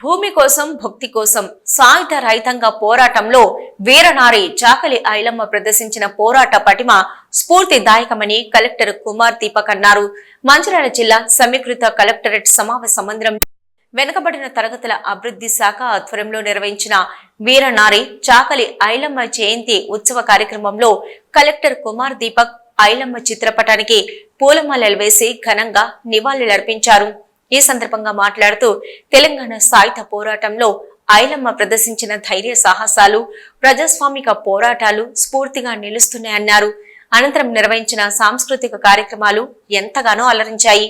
భూమి కోసం భక్తి కోసం సాయుధ రహితంగా పోరాటంలో వీరనారి చాకలి ఐలమ్మ ప్రదర్శించిన పోరాట పటిమ స్ఫూర్తిదాయకమని కలెక్టర్ కుమార్ దీపక్ అన్నారు. మంచిర్యాల జిల్లా సమీకృత కలెక్టరేట్ సమావేశ మందిరం వెనుకబడిన తరగతుల అభివృద్ధి శాఖ ఆధ్వర్యంలో నిర్వహించిన వీరనారి చాకలి ఐలమ్మ జయంతి ఉత్సవ కార్యక్రమంలో కలెక్టర్ కుమార్ దీపక్ ఐలమ్మ చిత్రపటానికి పూలమాలలు వేసి ఘనంగా నివాళులర్పించారు. ఈ సందర్భంగా మాట్లాడుతూ తెలంగాణ సాయుధ పోరాటంలో ఐలమ్మ ప్రదర్శించిన ధైర్య సాహసాలు ప్రజాస్వామిక పోరాటాలు స్ఫూర్తిగా నిలుస్తున్నాయన్నారు అనంతరం నిర్వహించిన సాంస్కృతిక కార్యక్రమాలు ఎంతగానో అలరించాయి.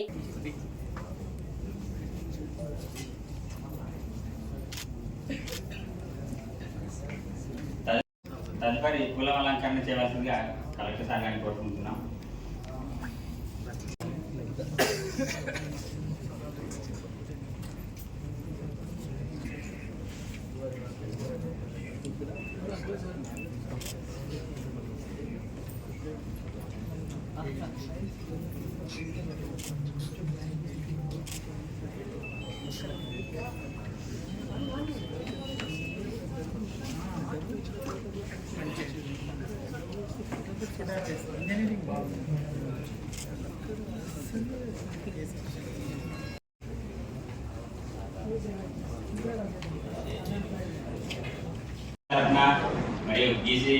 తదుపరి అలంకరణ చేయవలసిందిగా కలెక్టర్ సార్ కోరుకుంటున్నాం. తరఫున మరియు బీసీ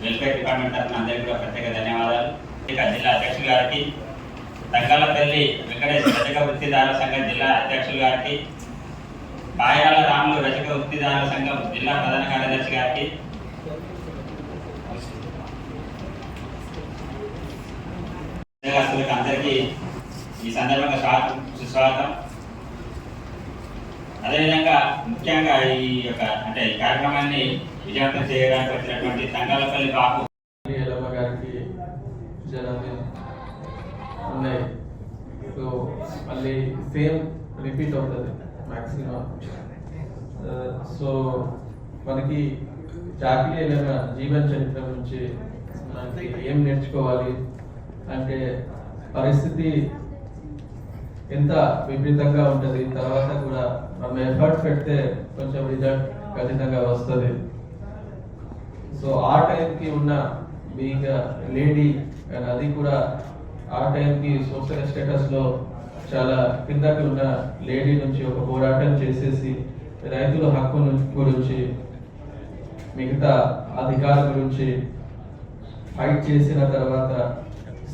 వెల్ఫేర్ డిపార్ట్మెంట్ తరఫున అందరికీ కూడా ప్రత్యేక ధన్యవాదాలు ఇక జిల్లా అధ్యక్షులు గారికి తంగళ్ళపల్లి వెంకటేశ్వర రజక వృత్తిదారుల సంఘం జిల్లా అధ్యక్షులు గారికి పాయాల రాములు రజక వృత్తిదారుల సంఘం జిల్లా ప్రధాన కార్యదర్శి గారికి అందరికీ ఈ సందర్భంగా స్వాగతం సుస్వాగతం. అదేవిధంగా ముఖ్యంగా ఈ యొక్క అంటే ఈ కార్యక్రమాన్ని విజయవంతం చేయడానికి వచ్చినటువంటి తంగాలపల్లి బాబు జన్మదినం ఉన్నాయి. సో మళ్ళీ సేమ్ రిపీట్ అవుతుంది మ్యాక్సిమం సో మనకి చాకలి ఎల్లమ్మ జీవన చరిత్ర నుంచి మనకి ఏం నేర్చుకోవాలి? అంటే పరిస్థితి ఎంత విపరీతంగా ఉంటుంది? తర్వాత కూడా మనం ఎఫర్ట్ పెడితే కొంచెం రిజల్ట్ ఖచ్చితంగా వస్తుంది. సో ఆ టైంకి ఉన్న బీయింగ్ లేడీ అండ్ అది కూడా ఆ టైంకి సోషల్ స్టేటస్లో చాలా కిందకి ఉన్న లేడీ నుంచి ఒక పోరాటం చేసేసి రైతుల హక్కు గురించి మిగతా అధికారుల గురించి ఫైట్ చేసిన తర్వాత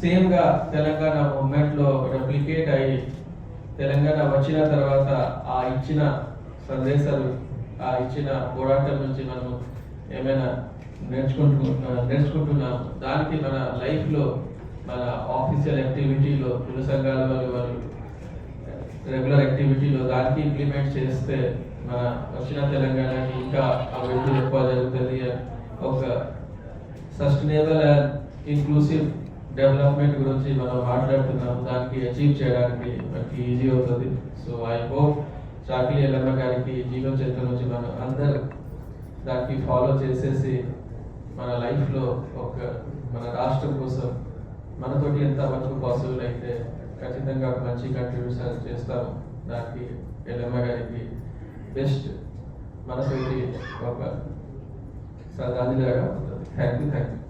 సేమ్గా తెలంగాణ మూమెంట్లో రెప్లికేట్ అయ్యి తెలంగాణ వచ్చిన తర్వాత ఆ ఇచ్చిన సందేశాలు ఆ ఇచ్చిన పోరాటం నుంచి మనం ఏమైనా నేర్చుకుంటున్నా నేర్చుకుంటున్నాం దానికి మన లైఫ్లో మన ఆఫీషియల్ యాక్టివిటీలో కుల సంఘాల వాళ్ళు వాళ్ళు రెగ్యులర్ యాక్టివిటీలో దానికి ఇంప్లిమెంట్ చేస్తే మన వచ్చిన తెలంగాణకి ఇంకా అభివృద్ధి ఎక్కువ జరుగుతుంది ఒక సస్టైనబుల్ అండ్ ఇంక్లూసివ్ డెవలప్మెంట్ గురించి మనం మాట్లాడుతున్నాం. దానికి అచీవ్ చేయడానికి మనకి ఈజీ అవుతుంది. So I hope Chakali Ellamma గారికి జీవన చరిత్ర నుంచి మనం అందరు దానికి ఫాలో చేసేసి మన లైఫ్లో ఒక మన రాష్ట్రం కోసం మనతోటి ఎంత వరకు పాసిబుల్ అయితే ఖచ్చితంగా మంచి కంట్రిబ్యూషన్ చేస్తాం దానికి ఎల్లమ్మ గారికి బెస్ట్ మనతోటి ఒక శ్రద్ధాంజలిగా ఉంటుంది. Thank you thank you